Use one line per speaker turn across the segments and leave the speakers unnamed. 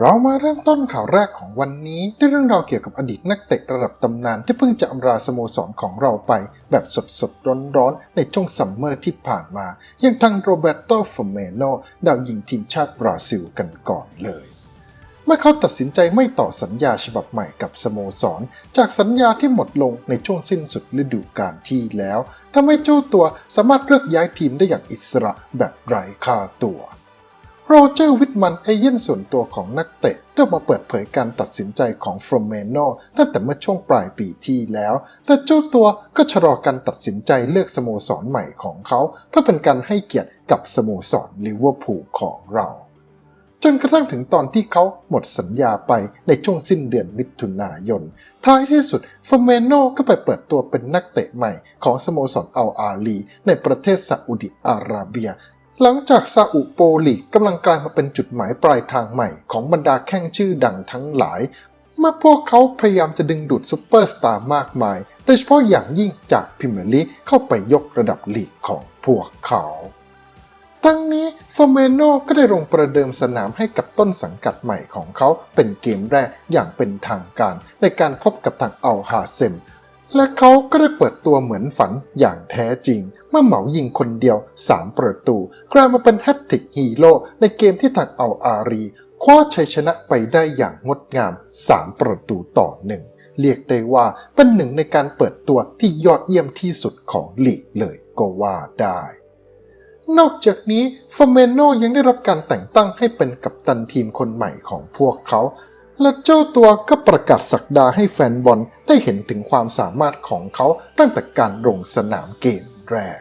เรามาเริ่มต้นข่าวแรกของวันนี้ด้วยเรื่องราวเกี่ยวกับอดีตนักเตะระดับตำนานที่เพิ่งจะอำลาสโมสรของเราไป แบบสดๆ ร้อนๆ ในช่วงซัมเมอร์ที่ผ่านมา อย่างทางโรเบรโตฟอร์เมโนดาวยิงทีมชาติบราซิลกันก่อนเลย เมื่อเขาตัดสินใจไม่ต่อสัญญาฉบับใหม่กับสโมสร จากสัญญาที่หมดลงในช่วงสิ้นสุดฤดูกาลที่แล้วทำให้เจ้าตัวสามารถเลือกย้ายทีมได้อย่างอิสระแบบไร้ค่าตัว โรเจอร์วิทมันเอเย่นส่วนตัวของนักเตะได้มาเปิดเผยการตัดสินใจของฟรอมเมโนตั้งแต่เมื่อช่วงปลายปีที่แล้ว แต่เจ้าตัวก็ชะลอการตัดสินใจเลือกสโมสรใหม่ของเขา เพื่อเป็นการให้เกียรติกับสโมสรลิเวอร์พูลของเรา จนกระทั่งถึงตอนที่เขาหมดสัญญาไปในช่วงสิ้นเดือนมิถุนายน ท้ายที่สุดฟอร์เมโนก็ไปเปิดตัวเป็นนักเตะใหม่ของสโมสรอัลอาลีในประเทศซาอุดิอาระเบีย หลังจากซาอุโปลีกกำลังกลายมาเป็นจุดหมายปลายทางใหม่ของบรรดาแข้งชื่อดังทั้งหลาย เมื่อพวกเขาพยายามจะดึงดูดซูเปอร์สตาร์มากมาย โดยเฉพาะอย่างยิ่งจากพรีเมียร์ลีเข้าไปยกระดับลีกของพวกเขา ทั้งนี้ฟอร์เมโนก็ได้ลงประเดิมสนามให้กับต้นสังกัดใหม่ของเขาเป็นเกมแรกอย่างเป็นทางการในการพบกับทางอัลฮาเซม และเขาก็ได้เปิดตัวเหมือนฝันอย่างแท้จริง เมื่อเหมายิงคนเดียว 3 ประตู กลายมาเป็นแฮตทริกฮีโร่ในเกมที่ทางอัลอารี คว้าชัยชนะไปได้อย่างงดงาม 3 ประตูต่อหนึ่งเรียกได้ว่าเป็นหนึ่งในการเปิดตัวที่ยอดเยี่ยมที่สุดของลีกเลยก็ว่าได้ นอกจากนี้ฟอร์เมโนยังได้รับการแต่งตั้งให้เป็นกัปตันทีมคนใหม่ของพวกเขา และเจ้าตัวก็ประกาศสักดาให้แฟนบอลได้เห็นถึงความสามารถของเขาตั้งแต่การลงสนามเกมแรก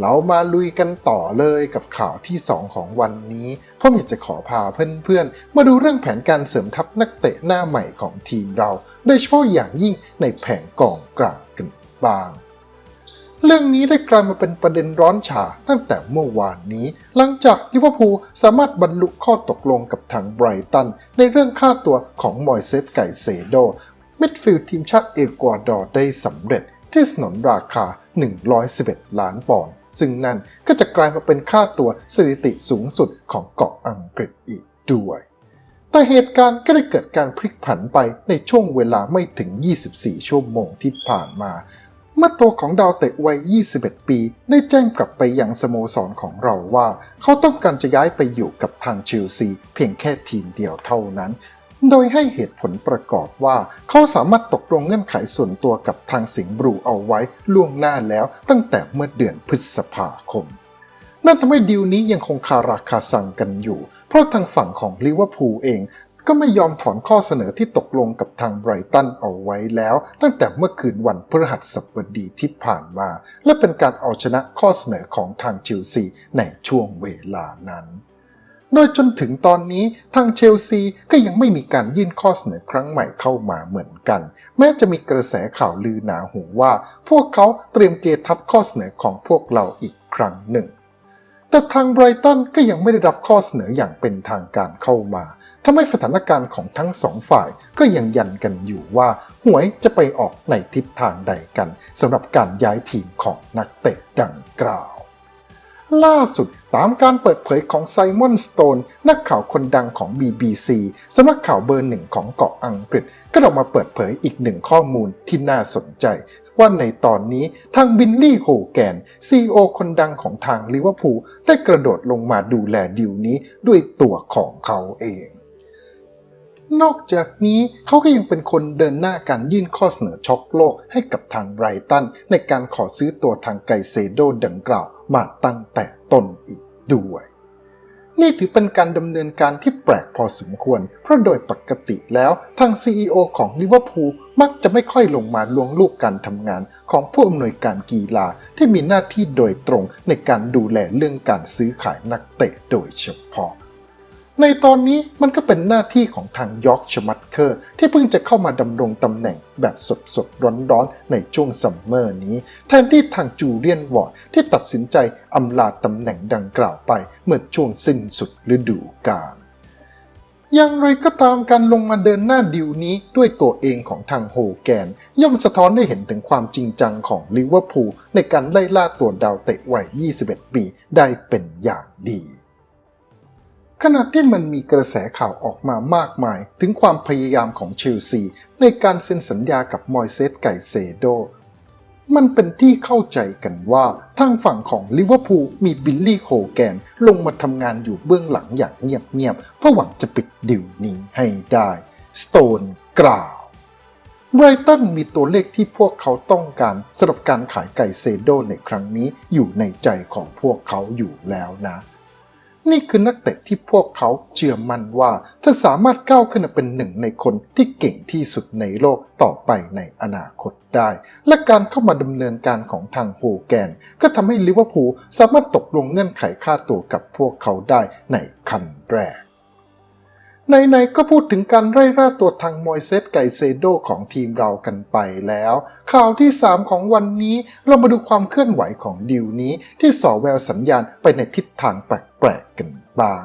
เรามาลุยกันต่อเลยกับข่าวที่ 2 ของวันนี้เพราะอยากจะขอพาเพื่อนๆ มาดูเรื่องแผนการเสริมทัพนักเตะหน้าใหม่ของทีมเรา โดยเฉพาะอย่างยิ่งในแผงกองกลางกันบ้าง เรื่องนี้ได้กลายมาเป็นประเด็นร้อนฉาตั้งแต่เมื่อวานนี้ หลังจากลิเวอร์พูลสามารถบรรลุข้อตกลงกับทางไบรตัน ในเรื่องค่าตัวของมอยเซสไก่เซโดมิดฟิลด์ทีมชาติเอกวาดอร์ได้สำเร็จที่สนนราคา 111 ล้านปอนด์ซึ่งนั่นก็จะกลายมาเป็นค่าตัวสถิติสูงสุดของเกาะอังกฤษอีกด้วย แต่เหตุการณ์ก็ได้เกิดการพลิกผันไปในช่วงเวลาไม่ถึง 24 ชั่วโมงที่ผ่านมา เมื่อตัวของดาวเตะวัย 21 ปี ได้แจ้งกลับไปยังสโมสรของเราว่า เขาต้องการจะย้ายไปอยู่กับทางเชลซี เพียงแค่ทีมเดียวเท่านั้น โดยให้เหตุผลประกอบว่า เขาสามารถตกลงเงื่อนไขส่วนตัวกับทางสิงห์บลูเอาไว้ล่วงหน้าแล้วตั้งแต่เมื่อเดือนพฤษภาคมนั่นทำให้ดีลนี้ยังคงคาราคาซังกันอยู่ เพราะทางฝั่งของลิเวอร์พูลเอง ก็ไม่ยอมถอนข้อเสนอที่ตกลงกับทางไบรตันเอาไว้แล้ว ตั้งแต่เมื่อคืนวันพฤหัสบดีที่ผ่านมา และเป็นการเอาชนะข้อเสนอของทางเชลซีในช่วงเวลานั้นโดยจนถึงตอนนี้ทางเชลซีก็ยังไม่มีการยื่นข้อเสนอครั้งใหม่เข้ามาเหมือนกัน แม้จะมีกระแสข่าวลือหนาหูว่า พวกเขาเตรียมเกทับข้อเสนอของพวกเราอีกครั้งหนึ่ง แต่ทางไบรตันก็ยังไม่ได้รับข้อเสนออย่างเป็นทางการเข้ามาทำให้สถานการณ์ของทั้งสองฝ่ายก็ยังยันกันอยู่ว่าหวยจะไปออกในทิศทางใดกันสำหรับการย้ายทีมของนักเตะดังกล่าว ล่าสุดตามการเปิดเผยของไซมอนสโตนนักข่าวคนดังของ BBC สำนักข่าวเบอร์หนึ่งของเกาะอังกฤษ ก็ออกมาเปิดเผยอีกหนึ่งข้อมูลที่น่าสนใจ ว่าในตอนนี้ทางบินลี่โฮแกน CEO คนดังของทางลิเวอร์พูลได้กระโดดลงมาดูแลดิวนี้ด้วยตัวของเขาเอง นอกจากนี้เขาก็ยังเป็นคนเดินหน้าการยื่นข้อเสนอช็อกโลกให้กับทางไบรตัน ในการขอซื้อตัวทางไกเซโดดังกล่าวมาตั้งแต่ต้นอีกด้วย นี่ถือเป็นการดำเนินการที่แปลกพอสมควร เพราะโดยปกติแล้วทาง CEO ของลิเวอร์พูลมักจะไม่ค่อยลงมาลวงลูกการทำงาน ของผู้อำนวยการกีฬาที่มีหน้าที่โดยตรงในการดูแลเรื่องการซื้อขายนักเตะโดยเฉพาะ ในตอนนี้มันก็เป็นหน้าที่ของทางยอร์กชมัตเคอร์ ที่เพิ่งจะเข้ามาดำรงตำแหน่งแบบสดสดร้อนร้อนๆ ในช่วงซัมเมอร์นี้ แทนที่ทางจูเลียนวอร์ดที่ตัดสินใจอำลาตำแหน่งดังกล่าวไปเมื่อช่วงสิ้นสุดฤดูกาลอย่างไรก็ตามการลงมาเดินหน้าดิวนี้ด้วยตัวเองของทางโฮแกน ย่อมสะท้อนให้เห็นถึงความจริงจังของลิเวอร์พูลในการไล่ล่าตัวดาวเตะวัย 21 ปีได้เป็นอย่างดี ขณะที่มันมีกระแสข่าวออกมามากมาย ถึงความพยายามของเชลซี ในการเซ็นสัญญากับมอยเซสไก่เซโด มันเป็นที่เข้าใจกันว่าทางฝั่งของลิเวอร์พูลมีบิลลี่โฮแกนลงมาทำงานอยู่เบื้องหลังอย่างเงียบๆเพื่อหวังจะปิดดิวนี้ให้ได้ สโตนกล่าวไบรตันมีตัวเลขที่พวกเขาต้องการสำหรับการขายไก่เซโดในครั้งนี้อยู่ในใจของพวกเขาอยู่แล้วนะ นี่คือนักเตะที่พวกเขาเชื่อมั่นว่าจะสามารถก้าวขึ้นมาเป็นหนึ่งในคนที่เก่งที่สุดในโลกต่อไปในอนาคตได้ และการเข้ามาดำเนินการของทางโฮแกน ก็ทำให้ลิเวอร์พูลสามารถตกลงเงื่อนไขค่าตัวกับพวกเขาได้ในคันแรก ในๆก็พูดถึงการไล่ล่าตัวทางมอยเซสไกเซโดของทีมเรากันไปแล้ว ข่าวที่ 3 ของวันนี้เรามาดูความเคลื่อนไหวของดิวนี้ ที่ส่อแววสัญญาณไปในทิศทางแปลกๆกันบ้าง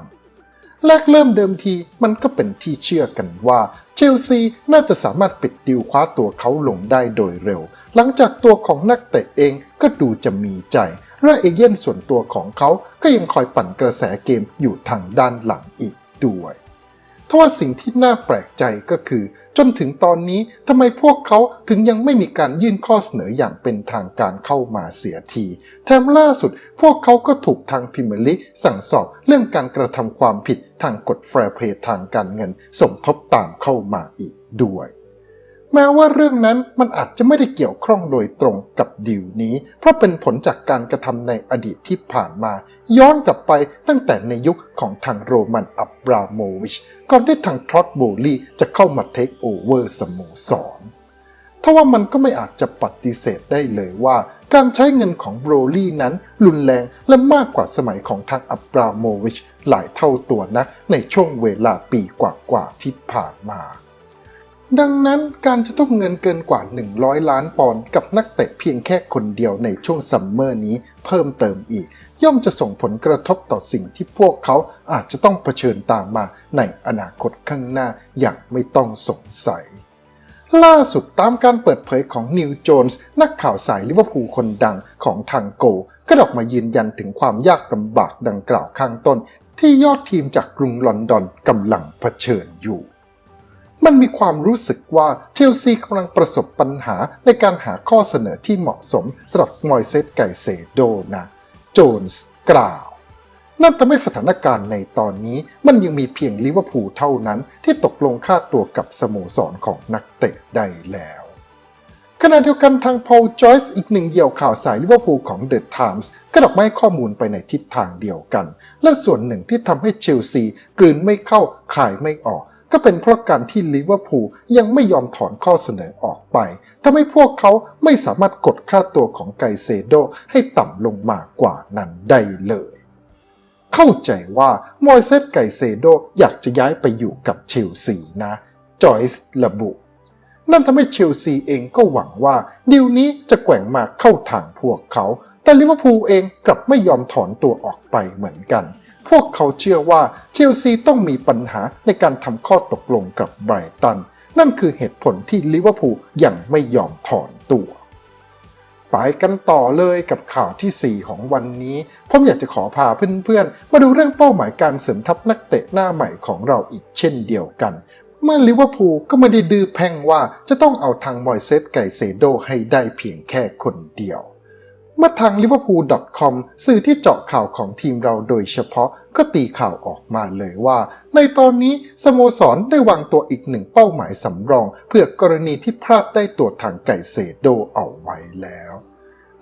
แรกเริ่มเดิมทีมันก็เป็นที่เชื่อกันว่า เชลซีน่าจะสามารถปิดดิวคว้าตัวเขาลงได้โดยเร็ว หลังจากตัวของนักเตะเองก็ดูจะมีใจและเอเย่นส่วนตัวของเขาก็ยังคอยปั่นกระแสเกมอยู่ทางด้านหลังอีกด้วย ทว่าสิ่งที่น่าแปลกใจก็คือ จนถึงตอนนี้ทำไมพวกเขาถึงยังไม่มีการยื่นข้อเสนออย่างเป็นทางการเข้ามาเสียที แถมล่าสุด พวกเขาก็ถูกทางพิมลิสั่งสอบเรื่องการกระทำความผิดทางกฎแฟร์เพย์ทางการเงินสมทบตามเข้ามาอีกด้วย แม้ว่าเรื่องนั้นมันอาจจะไม่ได้เกี่ยวข้องโดยตรงกับดิวนี้ เพราะเป็นผลจากการกระทำในอดีตที่ผ่านมา ย้อนกลับไปตั้งแต่ในยุคของทางโรมันอับราโมวิช ก่อนที่ทางทรอตโบลีจะเข้ามาเทคโอเวอร์สโมสรทว่ามันก็ไม่อาจจะปฏิเสธได้เลยว่า การใช้เงินของโบรลี่นั้นรุนแรงและมากกว่าสมัยของทางอับราโมวิชหลายเท่าตัวนะในช่วงเวลาปีกว่าๆที่ผ่านมา ดังนั้นการจะต้องเงินเกินกว่า 100 ล้านปอนด์กับนักเตะเพียงแค่คนเดียวในช่วงซัมเมอร์นี้เพิ่มเติมอีก ย่อมจะส่งผลกระทบต่อสิ่งที่พวกเขาอาจจะต้องเผชิญตามมาในอนาคตข้างหน้าอย่างไม่ต้องสงสัย ล่าสุดตามการเปิดเผยของนิวโจนส์นักข่าวสายลิเวอร์พูลคนดังของทางโกก็ออกมายืนยันถึงความยากลำบากดังกล่าวข้างต้น ที่ยอดทีมจากกรุงลอนดอนกำลังเผชิญอยู่ มันมีความรู้สึกว่าเชลซีกำลังประสบปัญหาในการหาข้อเสนอที่เหมาะสมสำหรับมอยเซสไกเซโดนะ โจนส์กล่าว นั่นทำให้สถานการณ์ในตอนนี้มันยังมีเพียงลิเวอร์พูลเท่านั้นที่ตกลงค่าตัวกับสโมสรของนักเตะได้แล้วขณะเดียวกันทางพอลจอยส์อีกหนึ่งเหี่ยวข่าวสายลิเวอร์พูลของ The Times ก็ดอกไม้ข้อมูลไปในทิศทางเดียวกัน และส่วนหนึ่งที่ทำให้เชลซีกลืนไม่เข้าขายไม่ออก ก็เป็นเพราะการที่ลิเวอร์พูลยังไม่ยอมถอนข้อเสนอออกไปทำให้พวกเขาไม่สามารถกดค่าตัวของไกเซโดให้ต่ำลงมากว่านั้นได้เลย เข้าใจว่ามอยเซสไกเซโดอยากจะย้ายไปอยู่กับเชลซีนะ จอยส์ระบุ นั่นทำให้เชลซีเองก็หวังว่าดีลนี้จะแกว่งมาเข้าทางพวกเขา แต่ลิเวอร์พูลเองกลับไม่ยอมถอนตัวออกไปเหมือนกัน พวกเขาเชื่อว่าเชลซีต้องมีปัญหาในการทำข้อตกลงกับไบรตัน นั่นคือเหตุผลที่ลิเวอร์พูลยังไม่ยอมถอนตัวไปกันต่อเลยกับข่าวทีสี่ 4 ของวันนี้ ผมอยากจะขอพาเพื่อนๆ มาดูเรื่องเป้าหมายการเสริมทัพนักเตะหน้าใหม่ของเราอีกเช่นเดียวกัน เมื่อลิเวอร์พูลก็ไม่ได้ดื้อแพ่งว่าจะต้องเอาทางมอยเซสไก่เซโดให้ได้เพียงแค่คนเดียว เมื่อทาง liverpool.com สื่อที่เจาะข่าวของทีมเราโดยเฉพาะก็ตีข่าวออกมาเลยว่า ในตอนนี้สโมสรได้วางตัวอีกหนึ่งเป้าหมายสำรอง เพื่อกรณีที่พลาดได้ตัวทางไก่เซโดเอาไว้แล้ว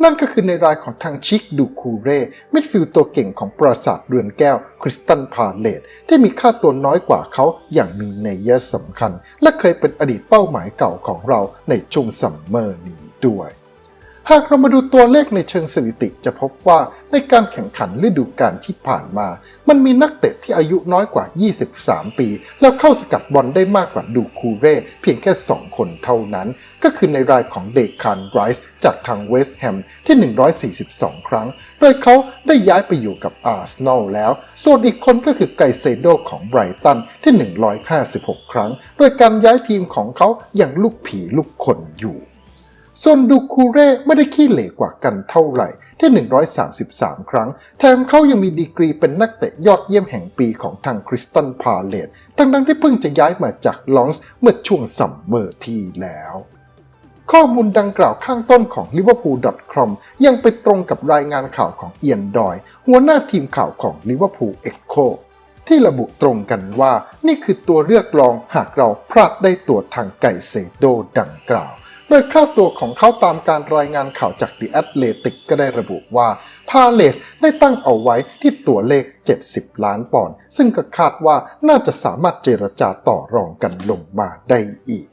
นั่นก็คือในรายของทางชิกดูคูเร่มิดฟิลด์ตัวเก่งของปราสาทเรือนแก้วคริสตันพาเลตที่มีค่าตัวน้อยกว่าเขาอย่างมีนัยยะสำคัญ และเคยเป็นอดีตเป้าหมายเก่าของเราในช่วงซัมเมอร์นี้ด้วย หากเรามาดูตัวเลขในเชิงสถิติจะพบว่าในการแข่งขันฤดูกาลที่ผ่านมา มันมีนักเตะที่อายุน้อยกว่า 23 ปี แล้วเข้าสกัดบอลได้มากกว่าดูคูเร่เพียงแค่ 2 คนเท่านั้น ก็คือในรายของเดคานไรส์จากทางเวสต์แฮมที่ 142 ครั้ง โดยเขาได้ย้ายไปอยู่กับอาร์เซนอลแล้ว ส่วนอีกคนก็คือไกเซโดของไบรตันที่ 156 ครั้ง โดยการย้ายทีมของเขาอย่างลูกผีลูกคนอยู่ ส่วนดูคูเร่ไม่ได้ขี้เหร่กว่ากันเท่าไหร่ที่ 133 ครั้ง แถมเขายังมีดีกรีเป็นนักเตะยอดเยี่ยมแห่งปีของทางคริสตันพาเลตทั้งๆที่เพิ่งจะย้ายมาจากลองส์เมื่อช่วงซัมเมอร์ที่แล้ว ข้อมูลดังกล่าวข้างต้นของ liverpool.com ยังไปตรงกับรายงานข่าวของเอียนดอย หัวหน้าทีมข่าวของ liverpool echo ที่ระบุตรงกันว่านี่คือตัวเลือกรองหากเราพลาดได้ตัวทางไก่เซโดดังกล่าว โดยค่าตัวของเขาตามการรายงานข่าวจาก The Athletic ก็ได้ระบุว่าพาเลสได้ตั้งเอาไว้ที่ตัวเลข 70 ล้านปอนด์ซึ่งก็คาดว่าน่าจะสามารถเจรจาต่อรองกันลงมาได้อีก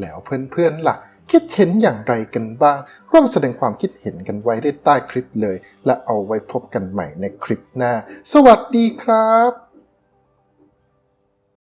แล้วเพื่อนๆล่ะคิดเห็นอย่างไรกันบ้าง ร่วมแสดงความคิดเห็นกันไว้ได้ใต้คลิปเลย และเอาไว้พบกันใหม่ในคลิปหน้า สวัสดีครับ